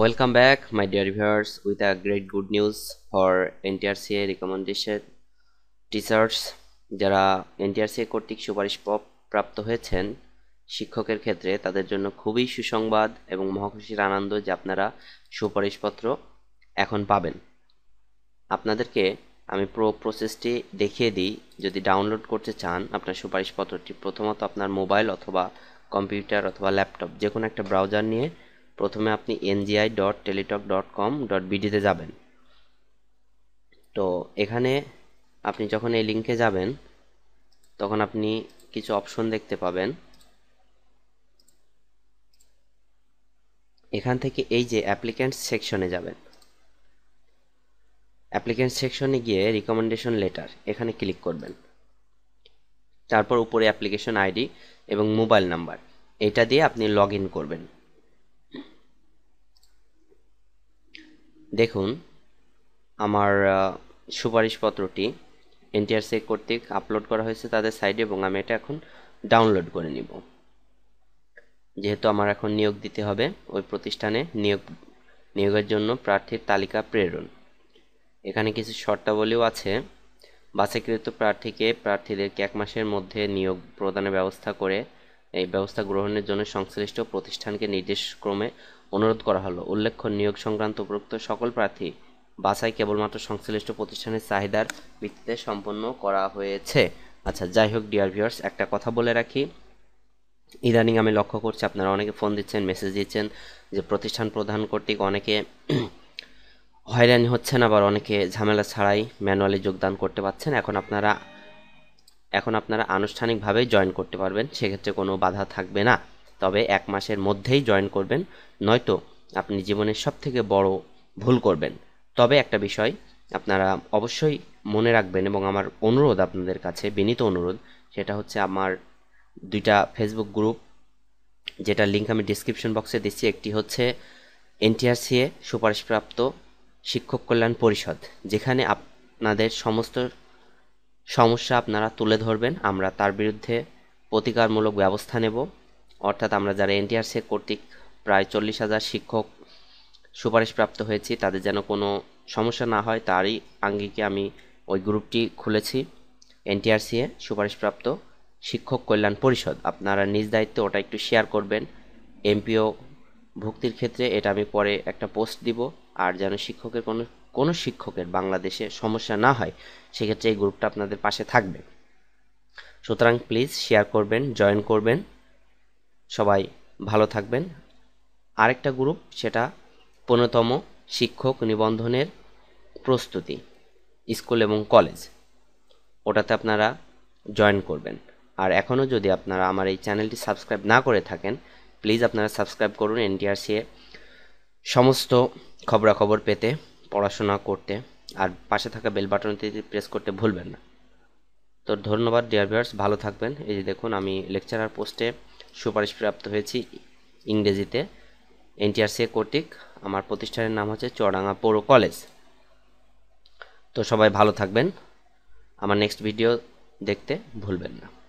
Welcome back, my dear viewers, with a great good news for NTRCA recommendation teachers যারা NTRC কর্তৃক সুপারিশ প্রাপ্ত হয়েছেন শিক্ষকের ক্ষেত্রে তাদের জন্য খুবই সুসংবাদ এবং মহাখুশির আনন্দ যে আপনারা সুপারিশপত্র এখন পাবেন। আপনাদেরকে আমি পুরো প্রসেসটি দেখিয়ে দিই। যদি ডাউনলোড করতে চান আপনার সুপারিশপত্রটি প্রথমত আপনার মোবাইল অথবা কম্পিউটার অথবা ল্যাপটপ যে কোনো একটা ব্রাউজার নিয়ে প্রথমে আপনি NGI dot Teletalk dot com dot বিডিতে যাবেন। তো এখানে আপনি যখন এই লিঙ্কে যাবেন, তখন আপনি কিছু অপশন দেখতে পাবেন। এখান থেকে এই যে অ্যাপ্লিক্যান্ট সেকশনে যাবেন। অ্যাপ্লিক্যান্ট সেকশনে গিয়ে রিকমেন্ডেশন লেটার এখানে ক্লিক করবেন। তারপর উপরে অ্যাপ্লিকেশন আইডি এবং মোবাইল নাম্বার এটা দিয়ে আপনি লগ করবেন। দেখুন, আমার সুপারিশপত্রটি এনটিআরসি কর্তৃক আপলোড করা হয়েছে তাদের সাইডে এবং আমি এটা এখন ডাউনলোড করে নিব। যেহেতু আমার এখন নিয়োগ দিতে হবে, ওই প্রতিষ্ঠানে নিয়োগ, নিয়োগের জন্য প্রার্থীর তালিকা প্রেরণ। এখানে কিছু শর্তাবলীও আছে। বাছাইকৃত প্রার্থীকে প্রার্থীদেরকে এক মাসের মধ্যে নিয়োগ প্রদানের ব্যবস্থা করে, এই ব্যবস্থা গ্রহণের জন্য সংশ্লিষ্ট প্রতিষ্ঠানকে নির্দেশক্রমে অনুরোধ করা হলো। উল্লেখ্য, নিয়োগ সংক্রান্ত উপরোক্ত সকল প্রার্থী বাছাই কেবলমাত্র সংশ্লিষ্ট প্রতিষ্ঠানের চাহিদার ভিত্তিতে সম্পন্ন করা হয়েছে। আচ্ছা যাই হোক ডিয়ার ভিউয়ার্স একটা কথা বলে রাখি। ইদানিং আমি লক্ষ্য করছি, আপনারা অনেকে ফোন দিচ্ছেন মেসেজ দিচ্ছেন যে প্রতিষ্ঠান প্রধান কর্তৃক অনেকে হয়রানি হচ্ছেন, আবার অনেকে ঝামেলা ছাড়াই ম্যানুয়ালি যোগদান করতে পারছেন। এখন আপনারা এখন আপনারা আনুষ্ঠানিকভাবেই জয়েন করতে পারবেন, সেক্ষেত্রে কোনো বাধা থাকবে না। তবে এক মাসের মধ্যেই জয়েন করবেন, নয়তো আপনি জীবনের সব থেকে বড় ভুল করবেন। তবে একটা বিষয়, আপনারা অবশ্যই মনে রাখবেন এবং আমার অনুরোধ আপনাদের কাছে, বিনীত অনুরোধ, সেটা হচ্ছে আমার দুইটা ফেসবুক গ্রুপ যেটা লিঙ্ক আমি ডিসক্রিপশন বক্সে দিচ্ছি। একটি হচ্ছে এনটিআরসিএ সুপারিশপ্রাপ্ত শিক্ষক কল্যাণ পরিষদ, যেখানে আপনাদের সমস্ত সমস্যা আপনারা তুলে ধরবেন। আমরা তার বিরুদ্ধে প্রতিকারমূলক ব্যবস্থা নেব। অর্থাৎ আমরা যারা এনটিআরসি কর্তৃক প্রায় চল্লিশ হাজার শিক্ষক সুপারিশপ্রাপ্ত হয়েছি, তাদের যেন কোনো সমস্যা না হয়, তারই আঙ্গিকে আমি ওই গ্রুপটি খুলেছি এনটিআরসিএ সুপারিশপ্রাপ্ত শিক্ষক কল্যাণ পরিষদ। আপনারা নিজ দায়িত্বে ওটা একটু শেয়ার করবেন। এমপিও ভুক্তির ক্ষেত্রে এটা আমি পরে একটা পোস্ট দিব, আর যেন শিক্ষকের কোনো কোনো শিক্ষকের বাংলাদেশে সমস্যা না হয়, সেক্ষেত্রে এই গ্রুপটা আপনাদের পাশে থাকবে। সুতরাং প্লিজ শেয়ার করবেন জয়েন করবেন। সবাই ভালো থাকবেন। আরেকটা গ্রুপ সেটা পনেরোতম শিক্ষক নিবন্ধনের প্রস্তুতি, স্কুল এবং কলেজ ওটাতে আপনারা জয়েন করবেন। আর এখনও যদি আপনারা আমার এই চ্যানেলটি সাবস্ক্রাইব না করে থাকেন প্লিজ আপনারা সাবস্ক্রাইব করুন এনটিআরসি সমস্ত খবরাখবর পেতে, পড়াশোনা করতে, আর পাশে থাকা বেল বাটনটি প্রেস করতে ভুলবেন না। তো ধন্যবাদ ডিয়ার ভিউয়ার্স ভালো থাকবেন। এই যে দেখুন, আমি লেকচারার পোস্টে সুপারিশ প্রাপ্ত হয়েছি ইংরেজিতে। এনটিআরসি কর্তৃক আমার প্রতিষ্ঠানের নাম হচ্ছে চড়াঙ্গা পৌর কলেজ। তো সবাই ভালো থাকবেন। আমার নেক্সট ভিডিও দেখতে ভুলবেন না।